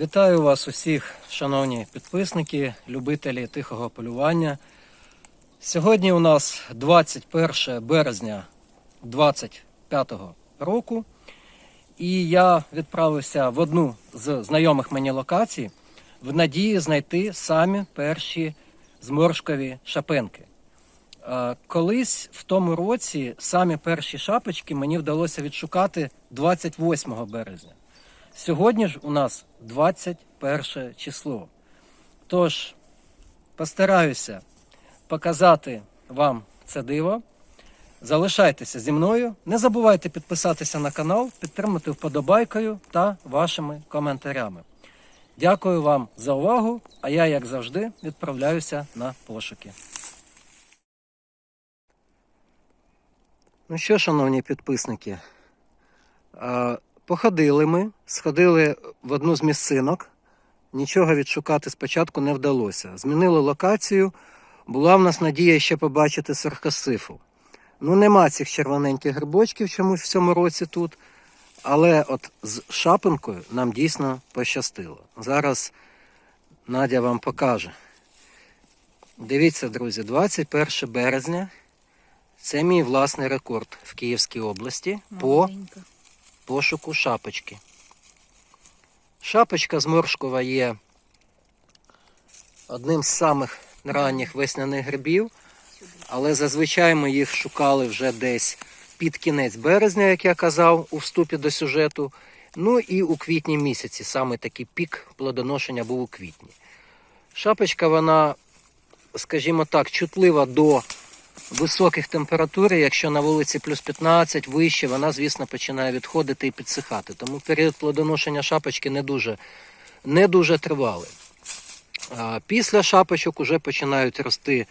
Вітаю вас усіх, шановні підписники, любителі тихого полювання. Сьогодні у нас 21 березня 2025 року, і я відправився в одну з знайомих мені локацій в надії знайти самі перші зморшкові шапинки. Е, Колись в тому році самі перші шапочки мені вдалося відшукати 28 березня. Сьогодні ж у нас 21 число. Тож постараюся показати вам це диво. Залишайтеся зі мною. Не забувайте підписатися на канал, підтримати вподобайкою та вашими коментарями. Дякую вам за увагу, а я, як завжди, відправляюся на пошуки. Ну що, шановні підписники, походили ми, сходили в одну з місцинок. Нічого відшукати спочатку не вдалося. Змінили локацію. Була в нас надія ще побачити саркосифу. Ну, нема цих червоненьких грибочків чомусь в цьому році тут. Але от з шапинкою нам дійсно пощастило. Зараз Надя вам покаже. Дивіться, друзі, 21 березня. Це мій власний рекорд в Київській області по Маленька. Пошуку шапочки. Шапочка зморшкова є одним з самих ранніх весняних грибів, але зазвичай ми їх шукали вже десь під кінець березня, як я казав, у вступі до сюжету. Ну і у квітні місяці, саме такий пік плодоношення був у квітні. Шапочка, вона, скажімо так, чутлива до високих температур, якщо на вулиці плюс 15, вище, вона, звісно, починає відходити і підсихати. Тому період плодоношення шапочки не дуже, не дуже тривалий. Після шапочок вже починають рости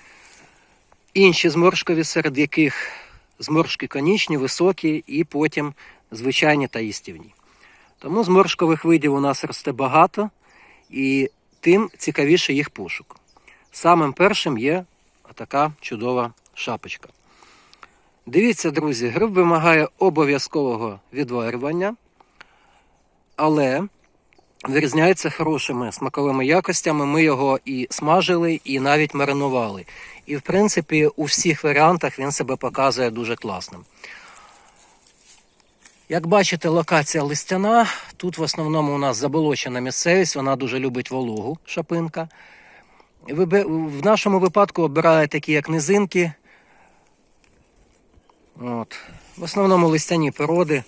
інші зморшкові, серед яких зморшки конічні, високі і потім звичайні та їстівні. Тому зморшкових видів у нас росте багато, і тим цікавіше їх пошук. Самим першим є така чудова шапочка. Дивіться, друзі, гриб вимагає обов'язкового відварювання, але вирізняється хорошими смаковими якостями. Ми його і смажили, і навіть маринували. І, в принципі, у всіх варіантах він себе показує дуже класним. Як бачите, локація листяна. Тут в основному у нас заболочена місцевість, вона дуже любить вологу шапинка. В нашому випадку обирає такі, як низинки. От. В основному листяні породи.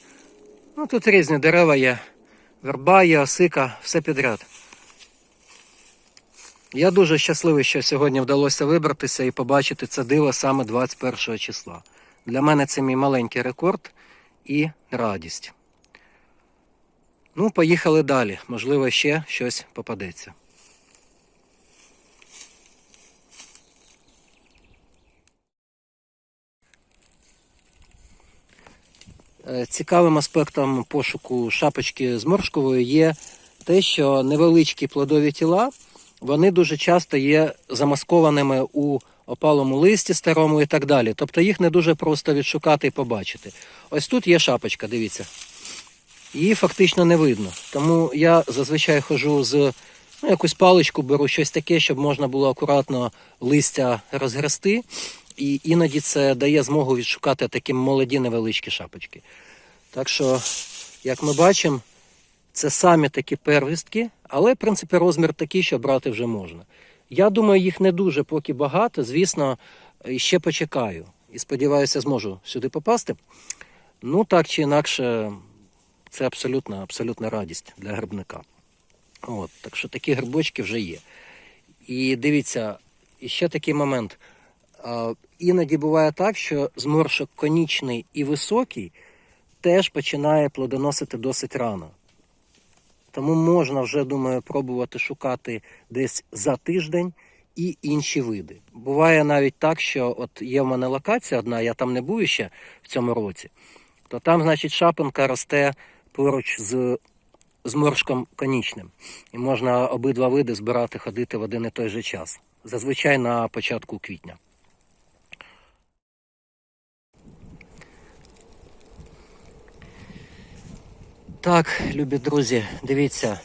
Ну, тут різні дерева є. Верба є, осика, все підряд. Я дуже щасливий, що сьогодні вдалося вибратися і побачити це диво саме 21 числа. Для мене це мій маленький рекорд і радість. Ну, поїхали далі. Можливо, ще щось попадеться. Цікавим аспектом пошуку шапочки зморшкової є те, що невеличкі плодові тіла вони дуже часто є замаскованими у опалому листі старому і так далі. Тобто їх не дуже просто відшукати і побачити. Ось тут є шапочка, дивіться. Її фактично не видно. Тому я зазвичай ходжу з ну, якусь паличку, беру щось таке, щоб можна було акуратно листя розгрести. І іноді це дає змогу відшукати такі молоді невеличкі шапочки. Так що, як ми бачимо, це самі такі первістки, але, в принципі, розмір такий, що брати вже можна. Я думаю, їх не дуже поки багато. Звісно, ще почекаю. І сподіваюся, зможу сюди попасти. Ну, так чи інакше, це абсолютна, абсолютна радість для грибника. От, так що такі грибочки вже є. І дивіться, і ще такий момент. Іноді буває так, що зморшок конічний і високий теж починає плодоносити досить рано. Тому можна вже, думаю, пробувати шукати десь за тиждень і інші види. Буває навіть так, що от є в мене локація одна, я там не був ще в цьому році, то там, значить, шапинка росте поруч з зморшком конічним. І можна обидва види збирати, ходити в один і той же час. Зазвичай на початку квітня. Так, любі друзі, дивіться,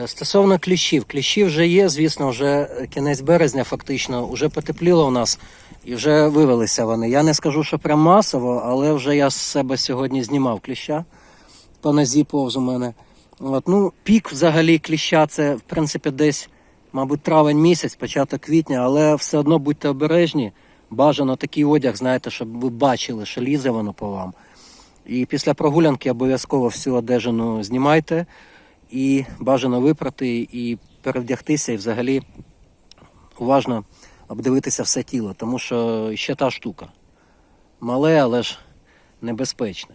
Е, Стосовно кліщів, кліщі вже є, звісно, вже кінець березня фактично, вже потепліло у нас і вже вивелися вони. Я не скажу, що прям масово, але вже я з себе сьогодні знімав кліща по нозі повз у мене. От, ну, пік взагалі кліща це, в принципі, десь, мабуть, травень місяць, початок квітня, але все одно будьте обережні. Бажано такий одяг, знаєте, щоб ви бачили, що лізе воно по вам. І після прогулянки обов'язково всю одежину знімайте і бажано випрати, і перевдягтися, і взагалі уважно обдивитися все тіло, тому що ще та штука. Мале, але ж небезпечне.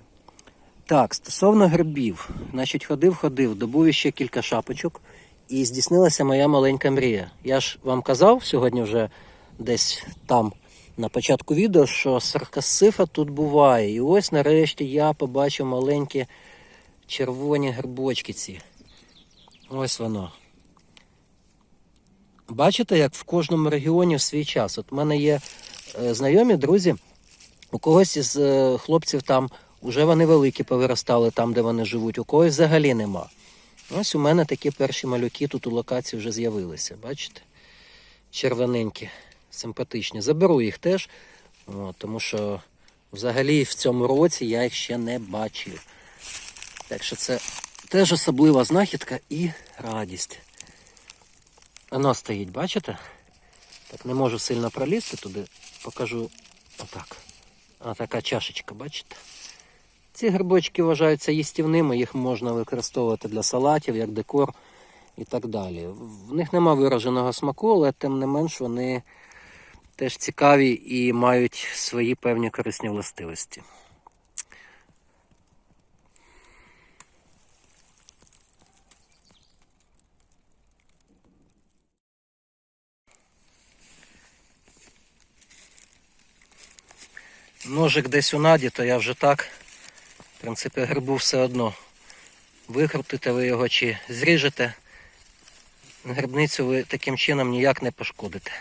Так, стосовно грибів, значить, ходив, ходив, добув ще кілька шапочок, і здійснилася моя маленька мрія. Я ж вам казав сьогодні вже десь там на початку відео, що саркасифа тут буває. І ось нарешті я побачив маленькі червоні грибочки ці. Ось воно. Бачите, як в кожному регіоні в свій час. От в мене є е, знайомі друзі, у когось із е, хлопців там вже вони великі повиростали там, де вони живуть, у когось взагалі нема. Ось у мене такі перші малюки тут у локації вже з'явилися. Бачите? Червоненькі, симпатичні. Заберу їх теж, тому що взагалі в цьому році я їх ще не бачив. Так що це теж особлива знахідка і радість. Воно стоїть, бачите? Так не можу сильно пролізти туди. Покажу отак. А така чашечка, бачите? Ці грибочки вважаються їстівними, їх можна використовувати для салатів, як декор і так далі. В них нема вираженого смаку, але тим не менш вони теж цікаві і мають свої певні корисні властивості. Ножик десь у наді, то я вже так. В принципі, грибу все одно. Викрутите ви його чи зріжете. Грибницю ви таким чином ніяк не пошкодите.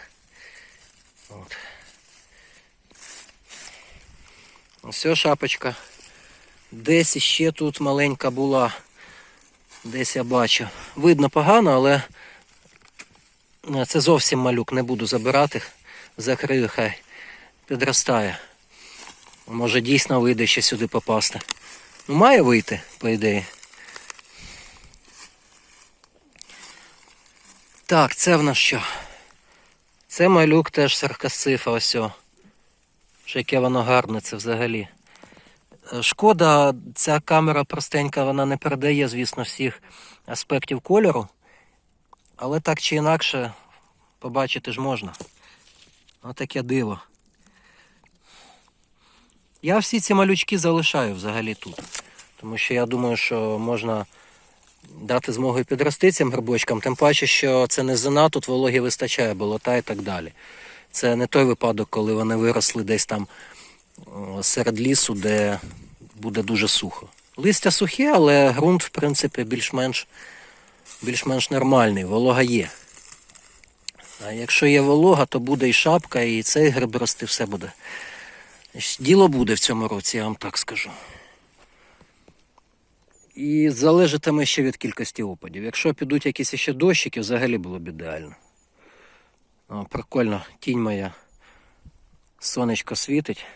Ось шапочка. Десь іще тут маленька була. Десь я бачу. Видно погано, але е, це зовсім малюк, не буду забирати. Закрию, хай підростає. Може дійсно вийде ще сюди попасти. Ну, має вийти, по ідеї. Так, це в нас що? Це малюк теж саркасифа, ось. о. Що яке воно гарне це взагалі. Е, Шкода, ця камера простенька, вона не передає, звісно, всіх аспектів кольору. Але так чи інакше побачити ж можна. Отаке диво. Я всі ці малючки залишаю взагалі тут. Тому що я думаю, що можна дати змогу і підрости цим грибочкам, тим паче, що це не зина, тут вологі вистачає, болота і так далі. Це не той випадок, коли вони виросли десь там серед лісу, де буде дуже сухо. Листя сухе, але ґрунт, в принципі, більш-менш більш-менш нормальний, волога є. А якщо є волога, то буде і шапка, і цей гриб рости, все буде. Діло буде в цьому році, я вам так скажу. І залежатиме ще від кількості опадів. Якщо підуть якісь ще дощики, взагалі було б ідеально. О, прикольно, тінь моя. Сонечко світить.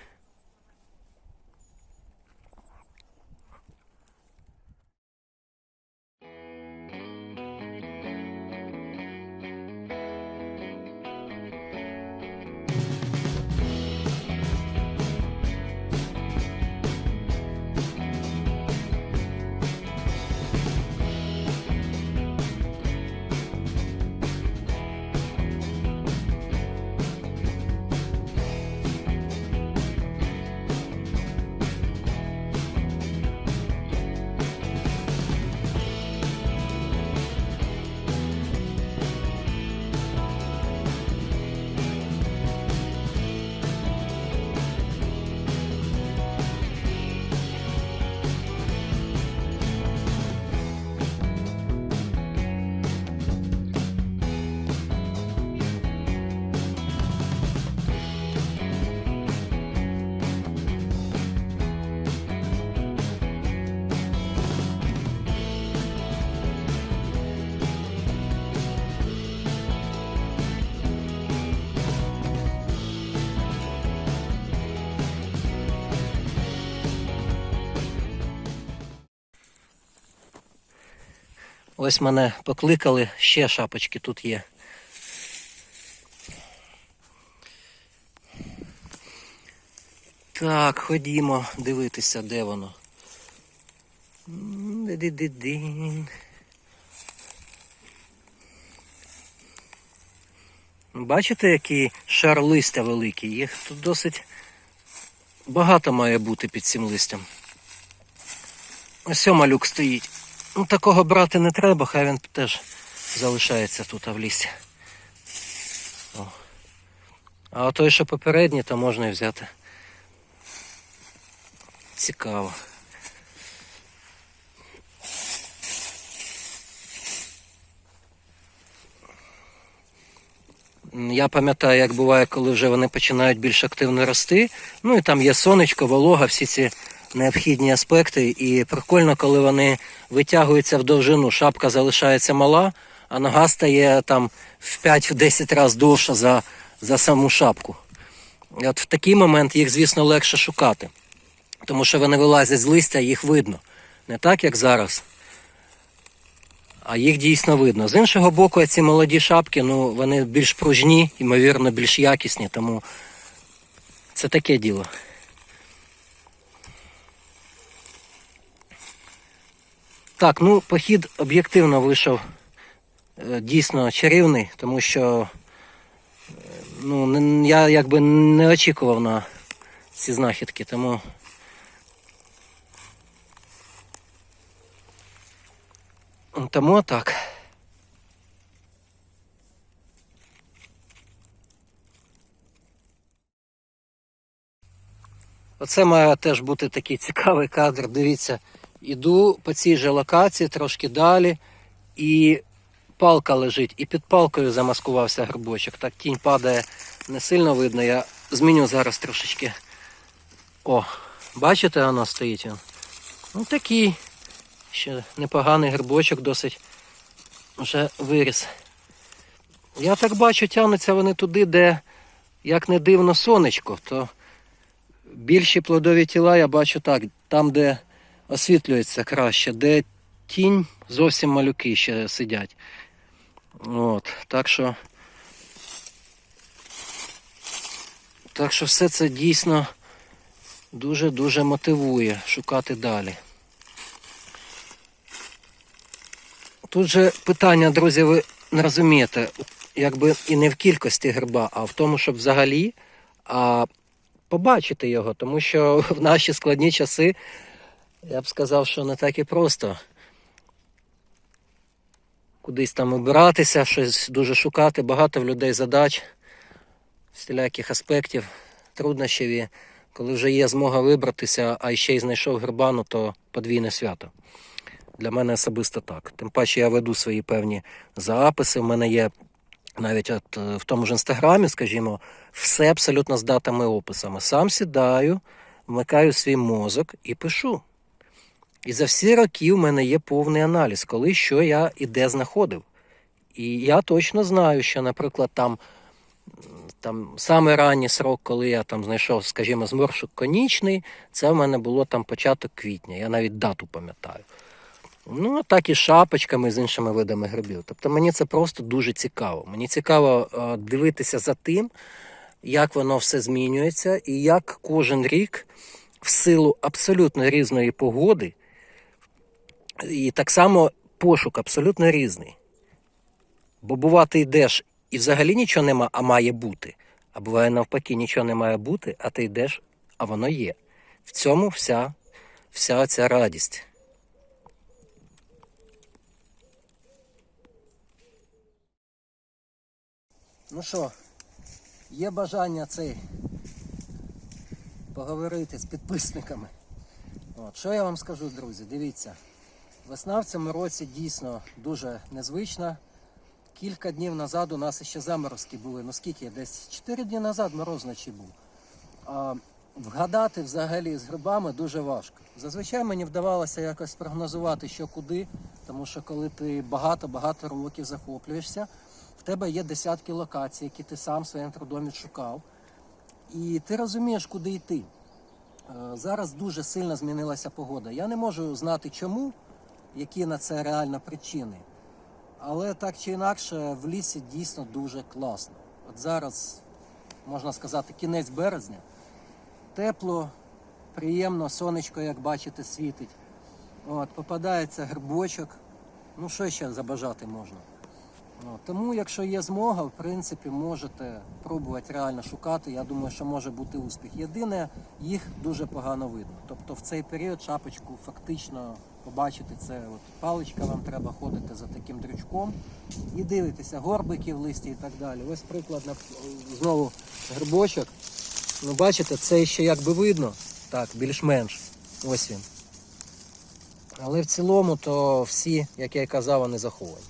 Ось мене покликали, ще шапочки тут є. Так, ходімо дивитися, де воно. Ди-ди-ди-дин. Бачите, який шар листя великий? Їх тут досить багато має бути під цим листям. Ось о малюк стоїть. Ну, такого брати не треба, хай він теж залишається тут в лісі. О. А той, що попередній, то можна і взяти. Цікаво. Я пам'ятаю, як буває, коли вже вони починають більш активно рости. Ну і там є сонечко, волога, всі ці необхідні аспекти. І прикольно, коли вони витягуються в довжину. Шапка залишається мала, а нога стає там в 5-10 разів довша за, за саму шапку. І от в такий момент їх, звісно, легше шукати. Тому що вони вилазять з листя, їх видно. Не так, як зараз. А їх дійсно видно. З іншого боку, ці молоді шапки, ну, вони більш пружні, ймовірно, більш якісні, тому це таке діло. Так, ну, похід об'єктивно вийшов е, дійсно чарівний, тому що е, ну, я якби не очікував на ці знахідки, тому. Тому так. Оце має теж бути такий цікавий кадр. Дивіться, іду по цій же локації трошки далі, і палка лежить, і під палкою замаскувався грибочок. Так тінь падає не сильно видно. Я зміню зараз трошечки. О, бачите, воно стоїть. Ну такий. Ще непоганий грибочок досить вже виріс. Я так бачу, тягнуться вони туди, де, як не дивно, сонечко, то більші плодові тіла я бачу так, там, де освітлюється краще, де тінь, зовсім малюки ще сидять. От, так що. Так що все це дійсно дуже-дуже мотивує шукати далі. Тут же питання, друзі, ви не розумієте, якби і не в кількості гриба, а в тому, щоб взагалі а, побачити його, тому що в наші складні часи я б сказав, що не так і просто кудись там обиратися, щось дуже шукати, багато в людей задач, всіляких аспектів, труднощів. І коли вже є змога вибратися, а ще й знайшов гриба, ну то подвійне свято. Для мене особисто так. Тим паче я веду свої певні записи. У мене є навіть от е, в тому ж інстаграмі, скажімо, все абсолютно з датами описами. Сам сідаю, вмикаю свій мозок і пишу. І за всі роки в мене є повний аналіз, коли що я і де знаходив. І я точно знаю, що, наприклад, там, там саме ранній срок, коли я там знайшов, скажімо, зморшок конічний, це в мене було там початок квітня. Я навіть дату пам'ятаю. Ну, так і шапочками, з іншими видами грибів. Тобто мені це просто дуже цікаво. Мені цікаво е, дивитися за тим, як воно все змінюється, і як кожен рік, в силу абсолютно різної погоди, і так само пошук абсолютно різний. Бо бувати йдеш і взагалі нічого нема, а має бути. А буває навпаки, нічого не має бути, а ти йдеш, а воно є. В цьому вся, вся ця радість. Ну що, є бажання цей поговорити з підписниками. От, що я вам скажу, друзі? Дивіться, весна в цьому році дійсно дуже незвична. Кілька днів назад у нас ще заморозки були. Ну скільки? Десь 4 дні назад мороз вночі був. А, вгадати взагалі з грибами дуже важко. Зазвичай мені вдавалося якось прогнозувати, що куди, тому що коли ти багато-багато років захоплюєшся, в тебе є десятки локацій, які ти сам своїм трудом відшукав, і ти розумієш, куди йти. Е, Зараз дуже сильно змінилася погода. Я не можу знати чому, які на це реально причини. Але так чи інакше, в лісі дійсно дуже класно. От зараз, можна сказати, кінець березня. Тепло, приємно, сонечко, як бачите, світить. От, попадається грибочок. Ну, що ще забажати можна? Тому, якщо є змога, в принципі, можете пробувати реально шукати. Я думаю, що може бути успіх. Єдине, їх дуже погано видно. Тобто в цей період шапочку фактично побачити це. От паличка вам треба ходити за таким дрючком і дивитися горбики в листі і так далі. Ось приклад знову грибочок. Ну, бачите, це ще якби видно. Так, більш-менш. Ось він. Але в цілому, то всі, як я й казав, вони заховані.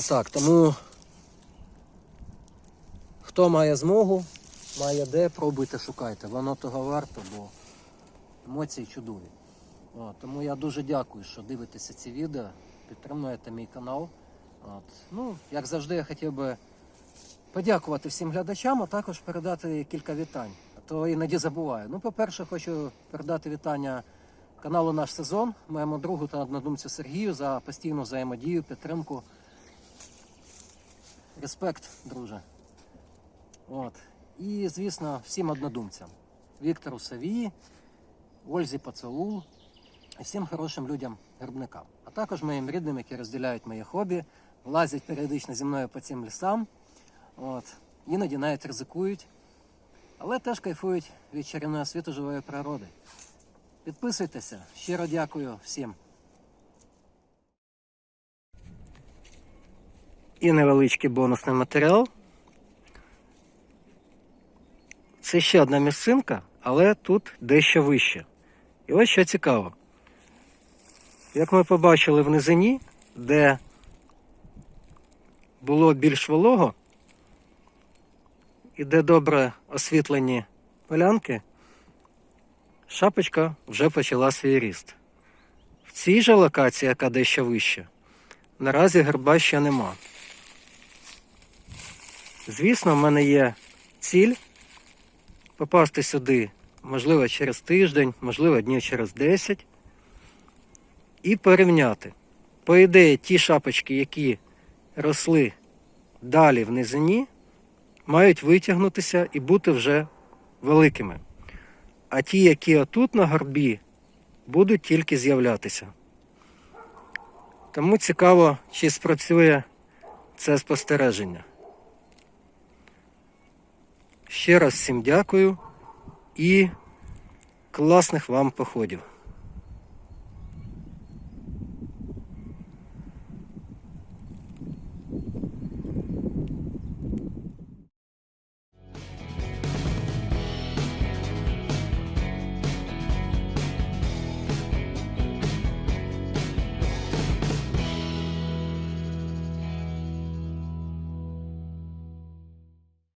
Отак, тому хто має змогу, має де, пробуйте, шукайте. Воно того варто, бо емоції чудові. От, тому я дуже дякую, що дивитеся ці відео, підтримуєте мій канал. От. Ну, як завжди, я хотів би подякувати всім глядачам, а також передати кілька вітань. А то іноді забуваю. Ну, по-перше, хочу передати вітання каналу Наш сезон, моєму другу та однодумцю Сергію за постійну взаємодію, підтримку. Респект, друже. От. І, звісно, всім однодумцям. Віктору Савії, Ользі Поцелул і всім хорошим людям грибникам. А також моїм рідним, які розділяють моє хобі, лазять періодично зі мною по цим лісам. От. Іноді навіть ризикують, але теж кайфують від чарівного світу живої природи. Підписуйтеся, щиро дякую всім. І невеличкий бонусний матеріал. Це ще одна місцинка, але тут дещо вище. І ось що цікаво. Як ми побачили в низині, де було більш волого і де добре освітлені полянки, шапочка вже почала свій ріст. В цій же локації, яка дещо вище, наразі герба ще нема. Звісно, в мене є ціль попасти сюди, можливо, через тиждень, можливо, днів через 10, і порівняти. По ідеї, ті шапочки, які росли далі в низині, мають витягнутися і бути вже великими. А ті, які отут на горбі, будуть тільки з'являтися. Тому цікаво, чи спрацює це спостереження. Ще раз всім дякую і класних вам походів.